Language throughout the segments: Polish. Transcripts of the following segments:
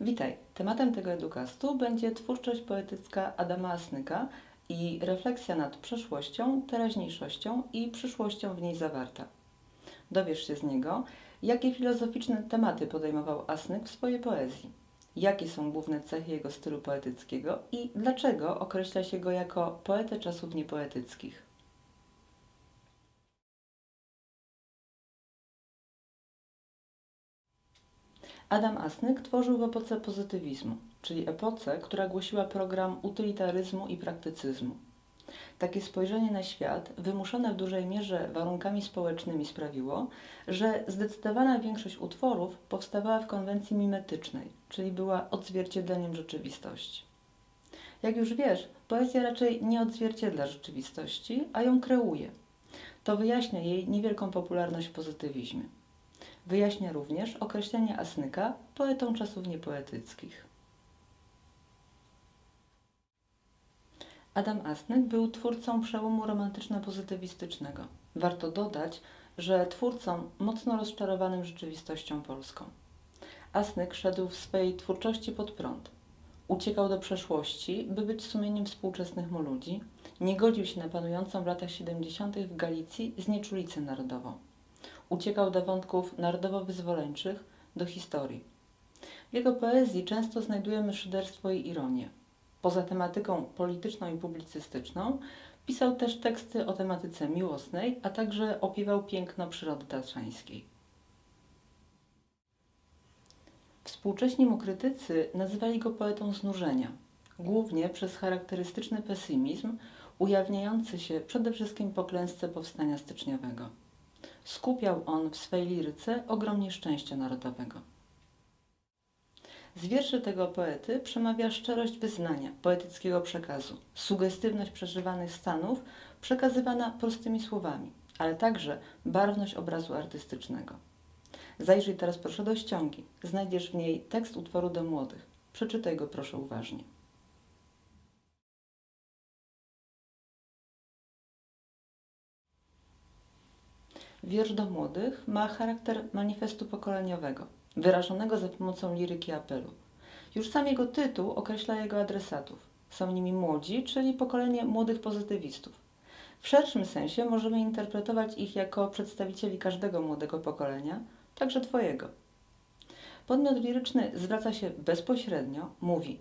Witaj. Tematem tego edukastu będzie twórczość poetycka Adama Asnyka i refleksja nad przeszłością, teraźniejszością i przyszłością w niej zawarta. Dowiesz się z niego, jakie filozoficzne tematy podejmował Asnyk w swojej poezji, jakie są główne cechy jego stylu poetyckiego i dlaczego określa się go jako poetę czasów niepoetyckich. Adam Asnyk tworzył w epoce pozytywizmu, czyli epoce, która głosiła program utylitaryzmu i praktycyzmu. Takie spojrzenie na świat, wymuszone w dużej mierze warunkami społecznymi, sprawiło, że zdecydowana większość utworów powstawała w konwencji mimetycznej, czyli była odzwierciedleniem rzeczywistości. Jak już wiesz, poezja raczej nie odzwierciedla rzeczywistości, a ją kreuje. To wyjaśnia jej niewielką popularność w pozytywizmie. Wyjaśnia również określenie Asnyka poetą czasów niepoetyckich. Adam Asnyk był twórcą przełomu romantyczno-pozytywistycznego. Warto dodać, że twórcą mocno rozczarowanym rzeczywistością polską. Asnyk szedł w swojej twórczości pod prąd. Uciekał do przeszłości, by być sumieniem współczesnych mu ludzi, nie godził się na panującą w latach 70. w Galicji znieczulicę narodową uciekał do wątków narodowo-wyzwoleńczych, do historii. W jego poezji często znajdujemy szyderstwo i ironię. Poza tematyką polityczną i publicystyczną, pisał też teksty o tematyce miłosnej, a także opiewał piękno przyrody tatrzańskiej. Współcześni mu krytycy nazywali go poetą znużenia, głównie przez charakterystyczny pesymizm ujawniający się przede wszystkim po klęsce powstania styczniowego skupiał on w swej liryce ogromnie szczęścia narodowego. Z wierszy tego poety przemawia szczerość wyznania, poetyckiego przekazu, sugestywność przeżywanych stanów przekazywana prostymi słowami, ale także barwność obrazu artystycznego. Zajrzyj teraz proszę do ściągi. Znajdziesz w niej tekst utworu do młodych. Przeczytaj go proszę uważnie. Wiersz do młodych ma charakter manifestu pokoleniowego, wyrażonego za pomocą liryki apelu. Już sam jego tytuł określa jego adresatów. Są nimi młodzi, czyli pokolenie młodych pozytywistów. W szerszym sensie możemy interpretować ich jako przedstawicieli każdego młodego pokolenia, także Twojego. Podmiot liryczny zwraca się bezpośrednio, mówi: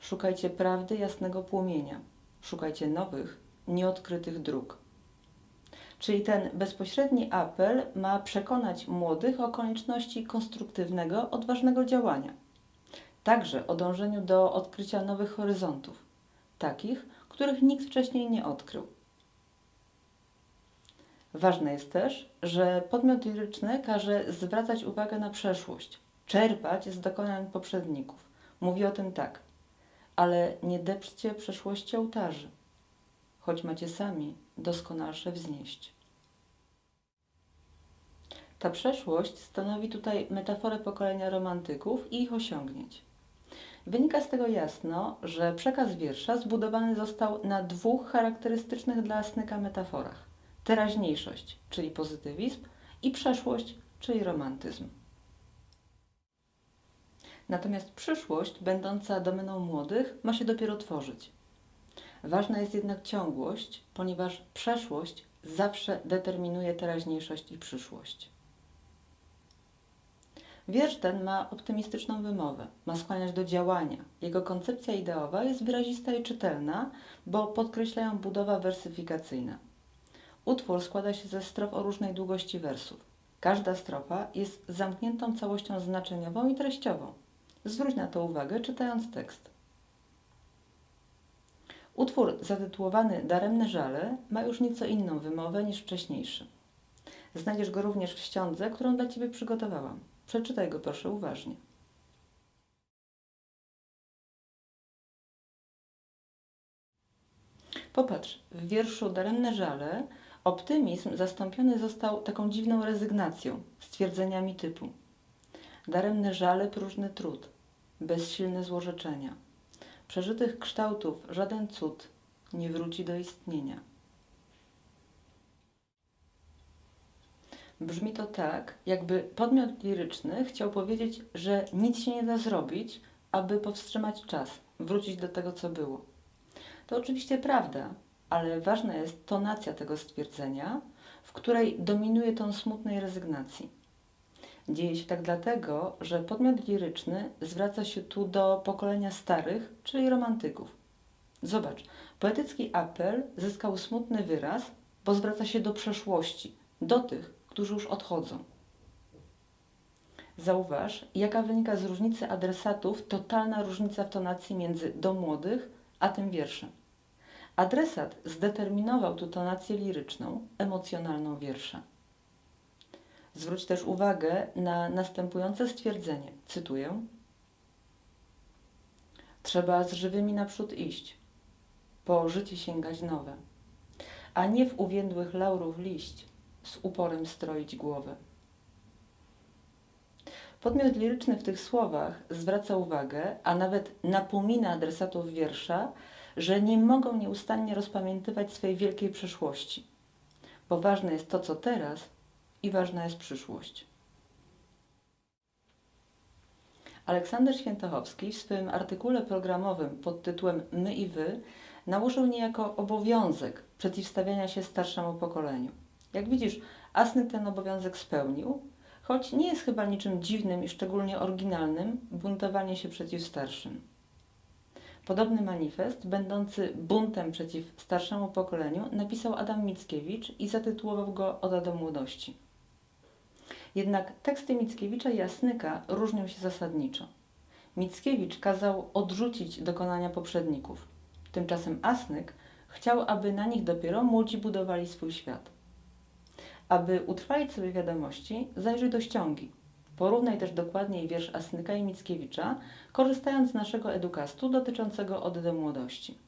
Szukajcie prawdy jasnego płomienia, szukajcie nowych, nieodkrytych dróg. Czyli ten bezpośredni apel ma przekonać młodych o konieczności konstruktywnego, odważnego działania. Także o dążeniu do odkrycia nowych horyzontów, takich, których nikt wcześniej nie odkrył. Ważne jest też, że podmiot liryczny każe zwracać uwagę na przeszłość, czerpać z dokonań poprzedników. Mówi o tym tak, ale nie depczcie przeszłości ołtarzy, choć macie sami doskonalsze wznieść. Ta przeszłość stanowi tutaj metaforę pokolenia romantyków i ich osiągnięć. Wynika z tego jasno, że przekaz wiersza zbudowany został na dwóch charakterystycznych dla Asnyka metaforach: teraźniejszość, czyli pozytywizm, i przeszłość, czyli romantyzm. Natomiast przyszłość, będąca domeną młodych, ma się dopiero tworzyć. Ważna jest jednak ciągłość, ponieważ przeszłość zawsze determinuje teraźniejszość i przyszłość. Wiersz ten ma optymistyczną wymowę, ma skłaniać do działania. Jego koncepcja ideowa jest wyrazista i czytelna, bo podkreślają budowa wersyfikacyjna. Utwór składa się ze strof o różnej długości wersów. Każda strofa jest zamkniętą całością znaczeniową i treściową. Zwróć na to uwagę, czytając tekst. Utwór zatytułowany Daremne żale ma już nieco inną wymowę niż wcześniejszy. Znajdziesz go również w ściądze, którą dla Ciebie przygotowałam. Przeczytaj go proszę uważnie. Popatrz, w wierszu Daremne żale optymizm zastąpiony został taką dziwną rezygnacją, stwierdzeniami typu Daremne żale, próżny trud, bezsilne złorzeczenia. Przeżytych kształtów żaden cud, nie wróci do istnienia. Brzmi to tak, jakby podmiot liryczny chciał powiedzieć, że nic się nie da zrobić, aby powstrzymać czas, wrócić do tego, co było. To oczywiście prawda, ale ważna jest tonacja tego stwierdzenia, w której dominuje ton smutnej rezygnacji. Dzieje się tak dlatego, że podmiot liryczny zwraca się tu do pokolenia starych, czyli romantyków. Zobacz, poetycki apel zyskał smutny wyraz, bo zwraca się do przeszłości, do tych, którzy już odchodzą. Zauważ, jaka wynika z różnicy adresatów totalna różnica w tonacji między do młodych a tym wierszem. Adresat zdeterminował tu tonację liryczną, emocjonalną wiersza. Zwróć też uwagę na następujące stwierdzenie. Cytuję: Trzeba z żywymi naprzód iść, po życie sięgać nowe, a nie w uwiędłych laurów liść z uporem stroić głowę. Podmiot liryczny w tych słowach zwraca uwagę, a nawet napomina adresatów wiersza, że nie mogą nieustannie rozpamiętywać swojej wielkiej przeszłości, bo ważne jest to, co teraz i ważna jest przyszłość. Aleksander Świętochowski w swoim artykule programowym pod tytułem My i Wy nałożył niejako obowiązek przeciwstawiania się starszemu pokoleniu. Jak widzisz, Asny ten obowiązek spełnił, choć nie jest chyba niczym dziwnym i szczególnie oryginalnym buntowanie się przeciw starszym. Podobny manifest, będący buntem przeciw starszemu pokoleniu, napisał Adam Mickiewicz i zatytułował go Oda do młodości. Jednak teksty Mickiewicza i Jasnyka różnią się zasadniczo. Mickiewicz kazał odrzucić dokonania poprzedników. Tymczasem Asnyk chciał, aby na nich dopiero młodzi budowali swój świat. Aby utrwalić sobie wiadomości, zajrzyj do ściągi. Porównaj też dokładniej wiersz Asnyka i Mickiewicza, korzystając z naszego edukastu dotyczącego ody do młodości.